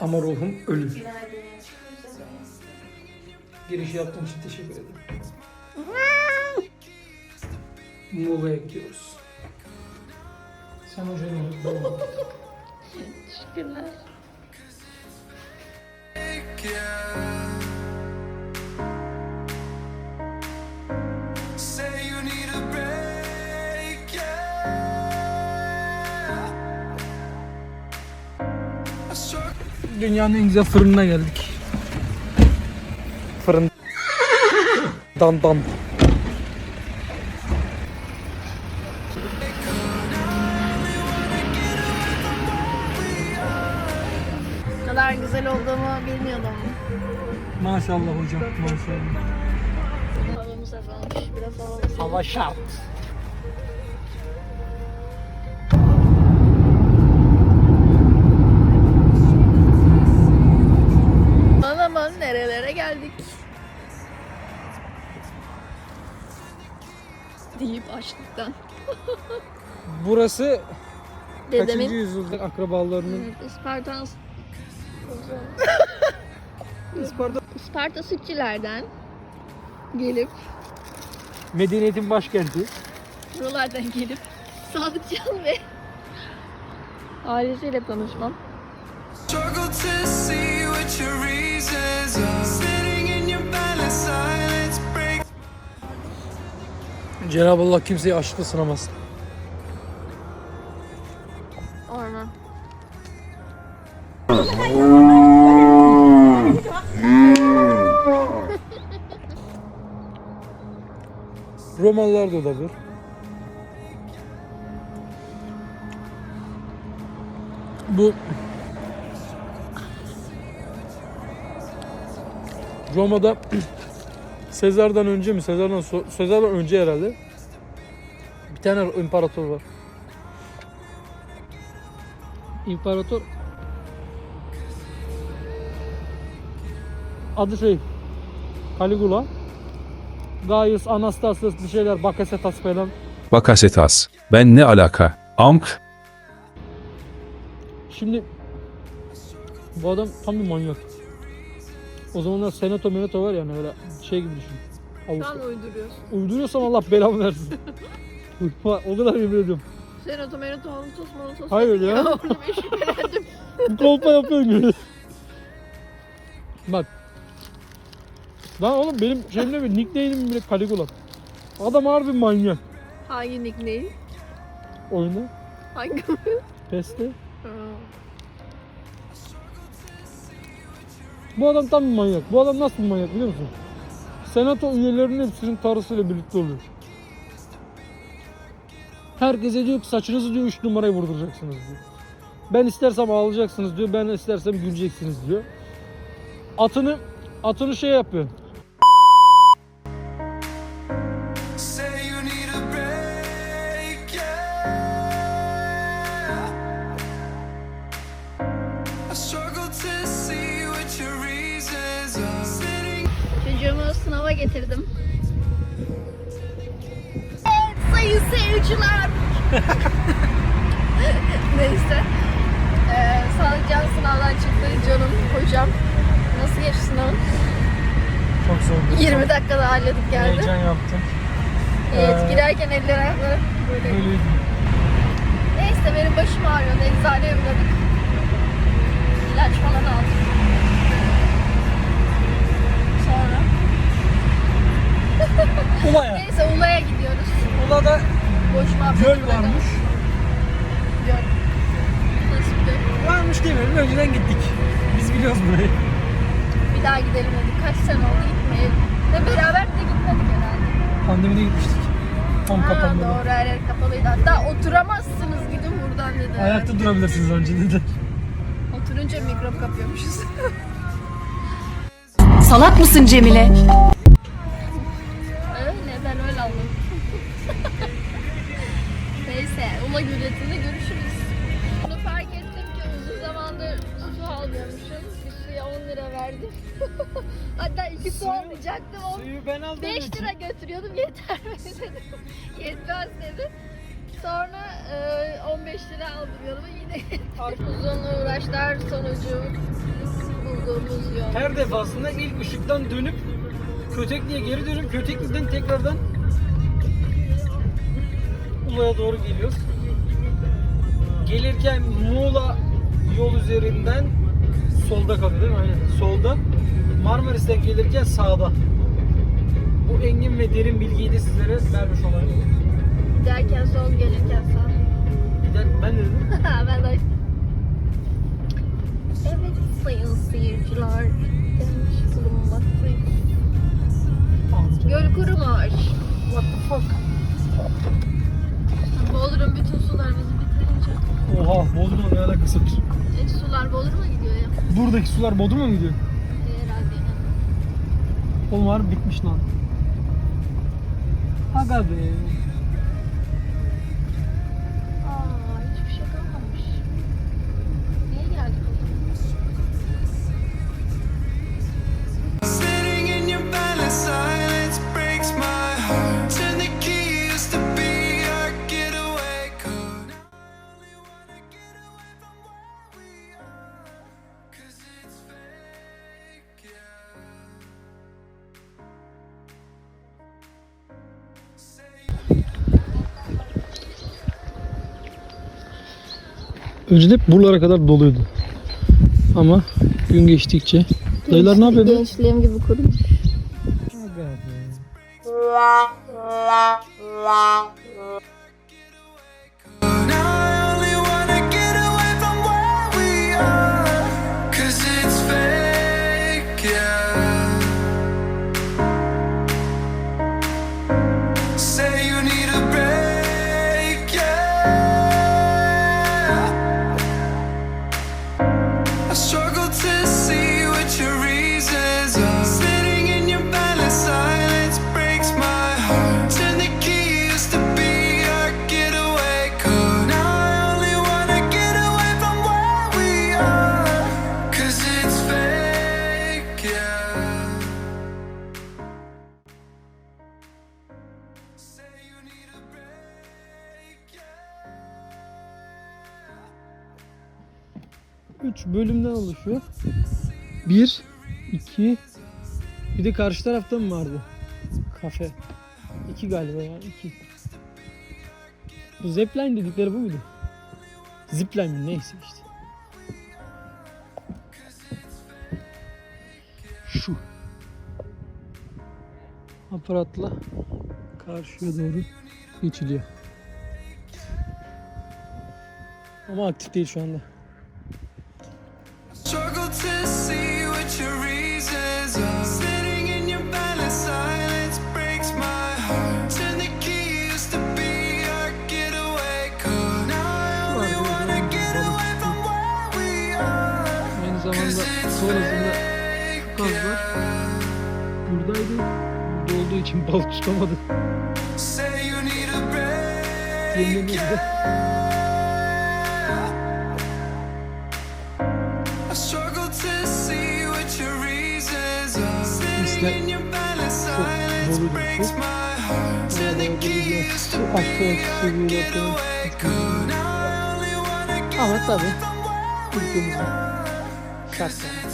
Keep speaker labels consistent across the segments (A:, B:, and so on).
A: Ama ruhum ölü. Giriş yaptığın için teşekkür ederim. Muğla'ya gidiyoruz. Sen hocanın ol.
B: Teşekkürler.
C: Say
A: Dünyanın en güzel fırınına geldik. Fırın. Dan dan.
B: Bu kadar güzel olduğumu bilmiyordum.
A: Maşallah hocam maşallah.
B: Havamız havamız
A: Hava şart. Burası kaçıncı
B: Dedemin
A: yüzyılda akrabalarının
B: Isparta
A: Isparta
B: Isparta sütçülerden gelip
A: medeniyetin başkenti.
B: buralardan gelip Sadıkcan ve ailesiyle tanışmam.
C: struggle to see what your reasons are. Sitting in your bed, let silence break.
A: Cenab-ı Allah kimseyi aşkla sınamaz. Romalılar da olabilir. Bu Roma'da Sezar'dan önce mi? Sezar'dan Sezar'dan önce herhalde. Bir tane imparator var. İmparator adı şey Caligula. Gaius Anastasius bir şeyler Bakasetas falan.
D: Bakasetas. Ben ne alaka? Amk.
A: Şimdi bu adam tam bir manyak. O zamanlar senato menato var yani öyle şey gibi düşün. Avrupa.
B: an uyduruyorsun.
A: Uyduruyorsam Allah belamı versin. o kadar yemin ediyorum.
B: Sen otomerit molotos molotos.
A: Hayır ya.
B: Şüphelendim.
A: Bu kolpa yapıyorum gibi. Bak. Lan oğlum benim şeyimde bir nickname'im bile Caligula. Adam harbi manyak.
B: Hangi nickname?
A: Oyunda.
B: Hangi
A: Peste.
B: Ha.
A: Bu adam tam bir manyak. Bu adam nasıl bir manyak biliyor musun? Senato üyelerinin hepsinin karısıyla birlikte oluyor. Herkese diyor ki saçınızı diyor 3 numaraya vurduracaksınız diyor. Ben istersem ağlayacaksınız diyor. Ben istersem güleceksiniz diyor. Atını atını şey yapıyor.
B: Getirdim. Evet sayın seyirciler. Neyse. Ee, Sağlıkcan sınavdan çıktı canım hocam. Nasıl geçti sınavın?
A: Çok zor.
B: 20 dakikada halledip geldi.
A: Heyecan yaptım.
B: Evet
A: Ee,
B: girerken eller ayakları böyle.
A: Böyleydi.
B: Neyse benim başım ağrıyordu. Eczaneye uğradık. İlaç falan aldım. Sonra.
A: Ulaya.
B: Neyse Ula'ya gidiyoruz.
A: Ula'da
B: Boş muhabbet.
A: göl varmış.
B: Göl. Nasıl bir göl?
A: Varmış demeyelim. Önceden gittik. Biz biliyoruz burayı.
B: Bir daha gidelim dedik. Kaç sene oldu gitmeyelim. Ve beraber de gitmedik herhalde.
A: Pandemide gitmiştik. Tam
B: Ha,
A: kapanmadı.
B: doğru her yer kapalıydı. Hatta oturamazsınız gidin buradan dedi.
A: Ayakta durabilirsiniz önce dedi.
B: Oturunca mikrop kapıyormuşuz.
E: Salak mısın Cemile?
B: Almayacaktım. On-
A: Suyu ben aldım.
B: 5 lira götürüyordum yeter mi dedim. Yetmez dedi. sonra e, 15 lira aldım yanıma yine. Uzun uğraşlar sonucu bulduğumuz yol.
A: Her defasında ilk ışıktan dönüp Kötekli'ye geri dönüp Kötekli'den tekrardan Ula'ya doğru geliyoruz. Gelirken Muğla yol üzerinden solda kalıyor değil mi? Aynen. Solda. Marmaris'ten gelirken sağda. Bu engin ve derin bilgiyi de sizlere vermiş olayım.
B: Giderken sol gelirken sağ.
A: Gider, ben de dedim.
B: ben de Evet sayın seyirciler gelmiş bulunmaktayız. Göl kurumuş.
A: What the fuck?
B: Bodrum bütün sular bizi bitirince.
A: Oha Bodrum'la ne alakası var?
B: E, sular Bodrum'a gidiyor ya.
A: Buradaki sular Bodrum'a mı gidiyor? Oğlum var bitmiş lan. Aga be. Önceden hep buralara kadar doluydu. Ama gün geçtikçe. Dayılar ne yapıyor? be?
B: Gençliğim gibi kurumuş.
A: 3 bölümden oluşuyor. 1, 2, bir de karşı tarafta mı vardı? Kafe. 2 galiba ya 2. Bu zipline dedikleri bu muydu? Zipline mi neyse işte. Şu. Aparatla karşıya doğru geçiliyor. Ama aktif değil şu anda. Sonrasında var. Buradaydı. Burada olduğu için balık tutamadı. Yenilemedi.
C: I struggle to see what your reasons are. Sitting
A: İşte
C: in your balance,
A: çok doluydu
C: breaks
A: su.
C: my heart. Turn the
A: Bayağı
C: key,
A: doluydu.
C: used
A: Su
C: to
A: aşağı
C: be our
A: seviyede
C: getaway car. Now I only wanna get
A: Ama tabii yani.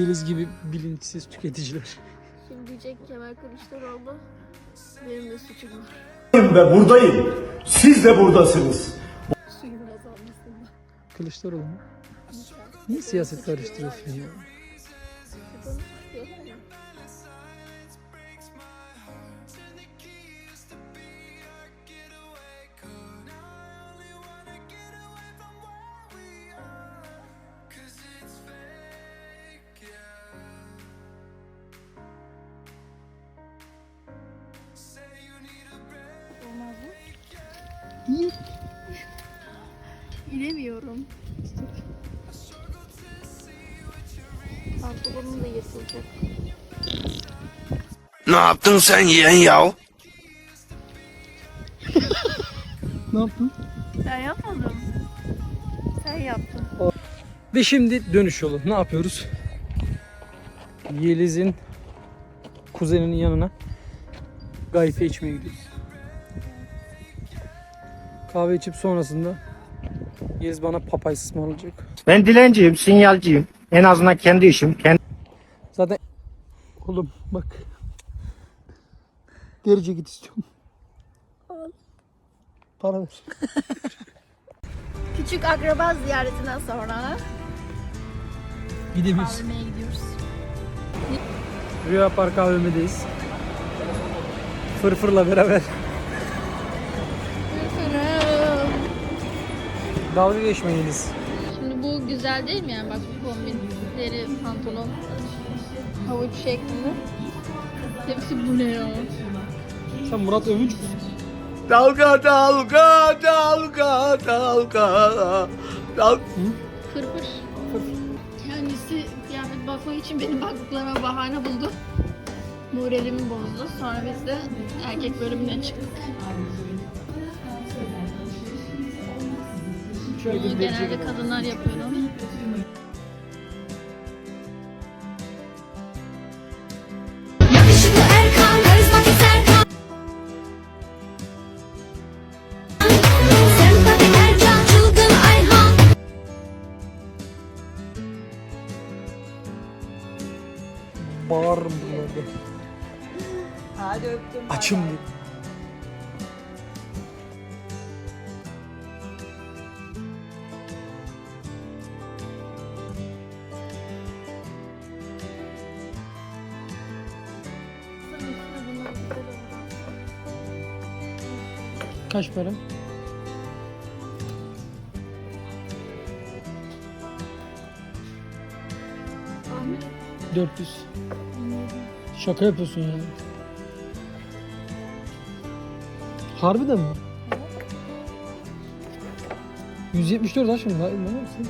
A: Yeliz gibi bilinçsiz tüketiciler.
B: Şimdi diyecek Kemal Kılıçdaroğlu benim de suçum var.
E: ve buradayım. Siz de buradasınız.
B: Suyun azalmasında.
A: Kılıçdaroğlu mu? Niye siyaset karıştırıyorsun ya.
B: İnemiyorum. Pantolonum da yırtılacak.
F: Ne yaptın sen yeğen yav?
A: Ne yaptın?
B: Ben yapmadım. Sen yaptın.
A: Ve şimdi dönüş yolu. Ne yapıyoruz? Yeliz'in kuzeninin yanına gayfe içmeye gidiyoruz. Kahve içip sonrasında Yeliz bana papay ısmarlayacak.
G: Ben dilenciyim, sinyalciyim. En azından kendi işim, kendi
A: Zaten oğlum bak. Deri ceket istiyorum. Para ver.
B: Küçük akraba ziyaretinden sonra
A: Gidebiliriz.
B: AVM'ye gidiyoruz.
A: Rüya Park AVM'deyiz. Fırfırla beraber. Dalga geçmeyiniz.
B: Şimdi bu güzel değil mi yani bak bu kombin deri pantolon havuç şeklinde. Hepsi bu ne ya?
A: Sen Murat Övünç müsün?
F: Dalga dalga dalga dalga dalga
B: Fırfır. Kendisi kıyafet bakmak için benim baktıklarıma bahane buldu. Moralimi bozdu. Sonra biz de erkek bölümüne çıktık. Bunu genelde kadınlar yapıyor ama.
A: Kaç para?
B: Ahmet
A: 400. Şaka yapıyorsun ya. Harbiden mi? 174 ha şimdi. Ha, inanır mısın?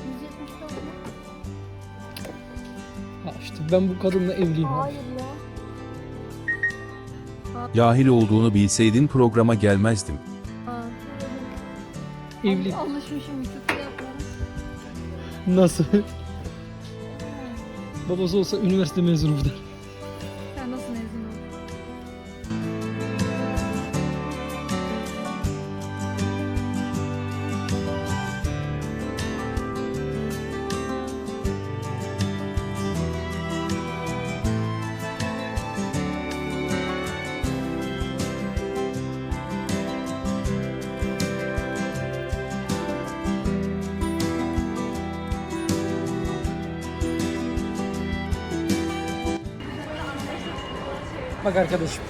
A: Ha işte ben bu kadınla evliyim. abi.
B: Hayır ya.
D: Cahil olduğunu bilseydin programa gelmezdim.
A: Evli.
B: Alışmışım YouTube fiyatlara.
A: Nasıl? Babası olsa üniversite mezunu bu. Bak arkadaşım.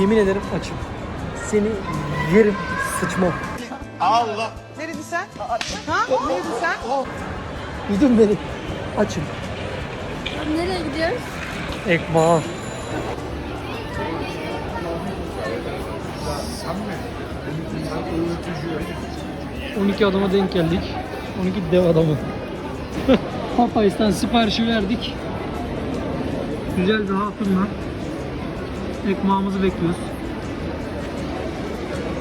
A: Yemin ederim açım. Seni yerim sıçmam.
H: Ne dedin sen? Ha? Ne dedin sen?
A: Duydun beni. Açım.
B: Nereye gidiyoruz?
A: Ekma. ...12 adama denk geldik. 12 dev adamı. Popeyes'ten siparişi verdik. Güzel bir hatunla ekmağımızı bekliyoruz.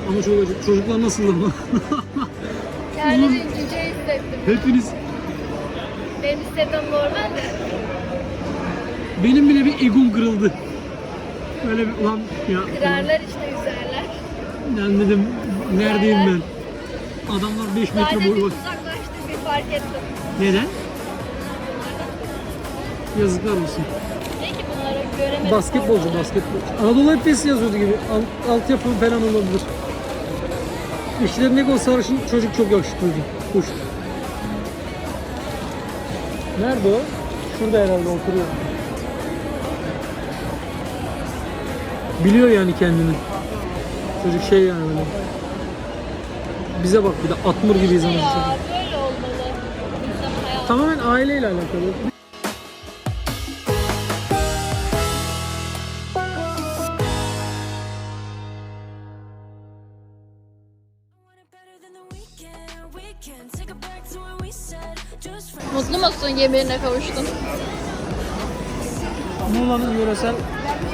A: Ama çocuk, çocuklar nasıl ama?
B: Kendimi cüce hissettim.
A: Hepiniz
B: Benim hissetmem normal de.
A: benim bile bir egom kırıldı. Böyle bir ulan ya.
B: Kırarlar işte üzerler.
A: Ben dedim neredeyim ben? Adamlar 5 metre
B: Sadece
A: boy
B: bir
A: var.
B: uzaklaştık bir fark ettim.
A: Neden? Yazıklar olsun. Basketbolcu, basketbolcu. Anadolu Efes yazıyordu gibi. Al, altyapı falan olabilir. İşlerindeki o sarışın çocuk çok yakışıklıydı. Kuş. Nerede o? Şurada herhalde oturuyor. Biliyor yani kendini. Çocuk şey yani böyle. Bize bak bir de atmır gibiyiz anasını satayım. Tamamen aileyle alakalı.
B: Mutlu musun yemeğine kavuştun?
A: Muğla'nın yöresel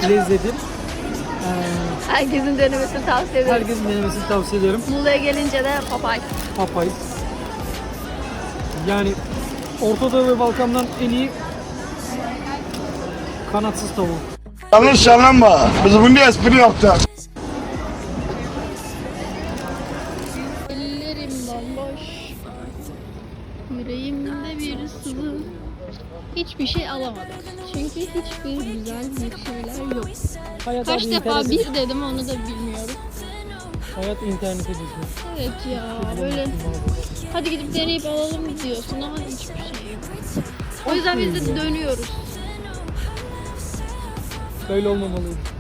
A: lezzeti. Ee,
B: Herkesin denemesini tavsiye ederim.
A: herkesin denemesini tavsiye ederim.
B: Muğla'ya gelince de papay.
A: Papay. Yani Orta Doğu ve Balkan'dan en iyi kanatsız tavuğu.
F: Yanlış anlama. Biz bunu espri yaptık.
B: Kalbimde bir sızı. Hiçbir şey alamadım. Çünkü hiçbir güzel bir şeyler yok.
A: Hayat
B: Kaç
A: abi
B: defa
A: internete-
B: bir dedim onu da bilmiyorum.
A: Hayat internete düşüyor.
B: Evet ya böyle hadi gidip deneyip alalım diyorsun ama hiçbir şey yok. O yüzden biz de dönüyoruz.
A: Böyle olmamalıydı.